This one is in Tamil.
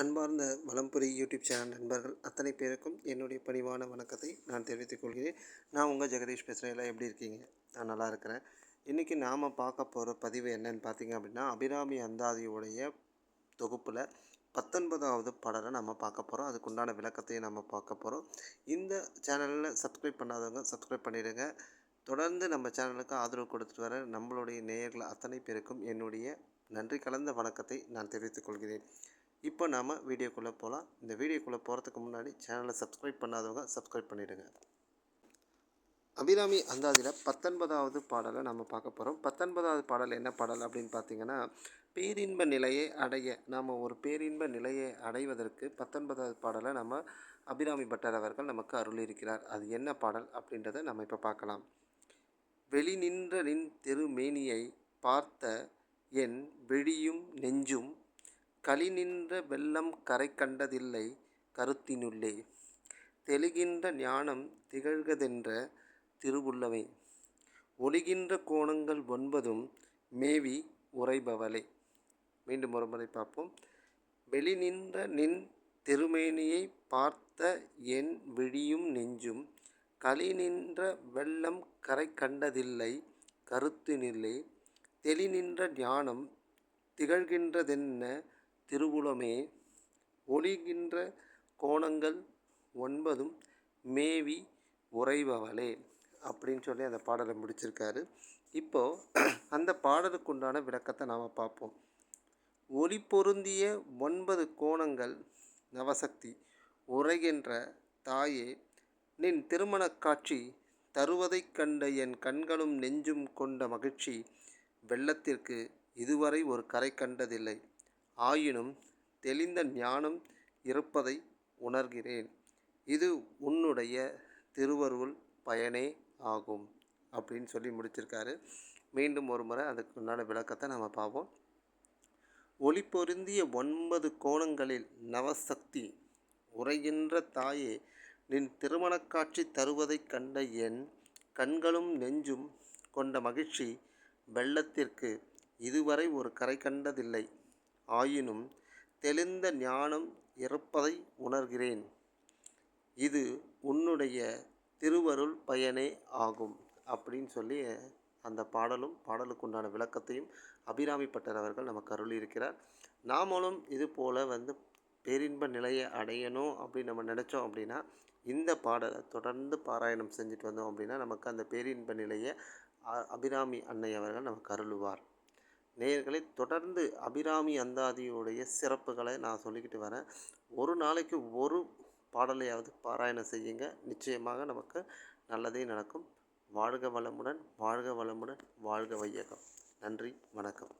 அன்பார்ந்த வலம்புரி யூடியூப் சேனல் நண்பர்கள் அத்தனை பேருக்கும் என்னுடைய பணிவான வணக்கத்தை நான் தெரிவித்துக் கொள்கிறேன். நான் உங்கள் ஜெகதீஷ் பேசுகிறேன் எல்லாம் எப்படி இருக்கீங்க? நான் நல்லா இருக்கிறேன். இன்றைக்கி நாம் பார்க்க போகிற பதிவு என்னன்னு பார்த்தீங்க அப்படின்னா அபிராமி அந்தாதியுடைய தொகுப்பில் பத்தொன்பதாவது பாடலை நம்ம பார்க்க போகிறோம் அதுக்குண்டான விளக்கத்தையும் நம்ம பார்க்க போகிறோம் இந்த சேனலில் சப்ஸ்கிரைப் பண்ணாதவங்க சப்ஸ்கிரைப் பண்ணிவிடுங்க தொடர்ந்து நம்ம சேனலுக்கு ஆதரவு கொடுத்துட்டு வர நம்மளுடைய நேயர்கள் அத்தனை பேருக்கும் என்னுடைய நன்றி கலந்த வணக்கத்தை நான் தெரிவித்துக் கொள்கிறேன். இப்போ நாம் வீடியோக்குள்ளே போகலாம் இந்த வீடியோக்குள்ளே போகிறதுக்கு முன்னாடி சேனலை சப்ஸ்கிரைப் பண்ணாதவங்க சப்ஸ்கிரைப் பண்ணிவிடுங்க அபிராமி அந்தாதியில் பத்தொன்பதாவது பாடலை நம்ம பார்க்க போகிறோம் பத்தொன்பதாவது பாடல் என்ன பாடல் அப்படின்னு பார்த்தீங்கன்னா பேரின்ப நிலையை அடைய நாம் ஒரு பேரின்ப நிலையை அடைவதற்கு பத்தொன்பதாவது பாடலை நம்ம அபிராமி பட்டர் அவர்கள் நமக்கு அருளியிருக்கிறார். அது என்ன பாடல் அப்படின்றத நம்ம இப்போ பார்க்கலாம். வெளி நின்ற நின் திருமேனியை பார்த்த என் விழியும் நெஞ்சும் களி நின்ற வெள்ளம் கரை கண்டதில்லை கருத்தினுள்ளே. தெளிகின்ற ஞானம் திகழ்கதென்ற திருவுள்ளமே ஒளிகின்ற கோணங்கள் ஒன்பதும் மேவி உரைபவளே மீண்டும் ஒரு முறை பார்ப்போம். வெளி நின்ற நின் திருமேனியை பார்த்த என் விழியும் நெஞ்சும் களி நின்ற வெள்ளம் கரை கண்டதில்லை கருத்தினில்லே தெளி நின்ற ஞானம் திகழ்கின்றதென்ன திருவுளமே ஒளிகின்ற கோணங்கள் ஒன்பதும் மேவி உறைபவளே அப்படின்னு சொல்லி அந்த பாடலை முடிச்சிருக்காரு. இப்போது அந்த பாடலுக்குண்டான விளக்கத்தை நாம் பார்ப்போம். ஒளி பொருந்திய ஒன்பது கோணங்கள் நவசக்தி உரைகின்ற தாயே நின் திருமணக் காட்சி தருவதைக் கண்ட என் கண்களும் நெஞ்சும் கொண்ட மகிழ்ச்சி வெள்ளத்திற்கு இதுவரை ஒரு கரை கண்டதில்லை. ஆயினும் தெளிந்த ஞானம் இருப்பதை உணர்கிறேன். இது உன்னுடைய திருவருள் பயனே ஆகும் அப்படின்னு சொல்லி முடிச்சிருக்காரு. மீண்டும் ஒரு முறை அதுக்கு உண்டான விளக்கத்தை நம்ம பார்ப்போம். ஒளி பொருந்திய ஒன்பது கோணங்களில் நவசக்தி உரைகின்ற தாயே நின் திருமணக்காட்சி தருவதைக் கண்ட என் கண்களும் நெஞ்சும் கொண்ட மகிழ்ச்சி வெள்ளத்திற்கு இதுவரை ஒரு கரை கண்டதில்லை. ஆயினும் தெளிந்த ஞானம் இருப்பதை உணர்கிறேன். இது உன்னுடைய திருவருள் பயனே ஆகும். அப்படின்னு சொல்லி அந்த பாடலும் பாடலுக்குண்டான விளக்கத்தையும் அபிராமி பட்டர் அவர்கள் நமக்கு அருளியிருக்கிறார். நாமளும் இது போல் வந்து பேரின்ப நிலையை அடையணும் அப்படின்னு நம்ம நினச்சோம் அப்படின்னா இந்த பாடலை தொடர்ந்து பாராயணம் செஞ்சுட்டு வந்தோம் அப்படின்னா நமக்கு அந்த பேரின்ப நிலையை அபிராமி அன்னை அவர்கள் நமக்கு அருளுவார். நேயர்களை தொடர்ந்து அபிராமி அந்தாதியுடைய சிறப்புகளை நான் சொல்லிக்கிட்டு வரேன். ஒரு நாளைக்கு ஒரு பாடலையாவது பாராயணம் செய்யுங்க. நிச்சயமாக நமக்கு நல்லதே நடக்கும். வாழ்க வளமுடன் வாழ்க வளமுடன் வாழ்க வையகம். நன்றி வணக்கம்.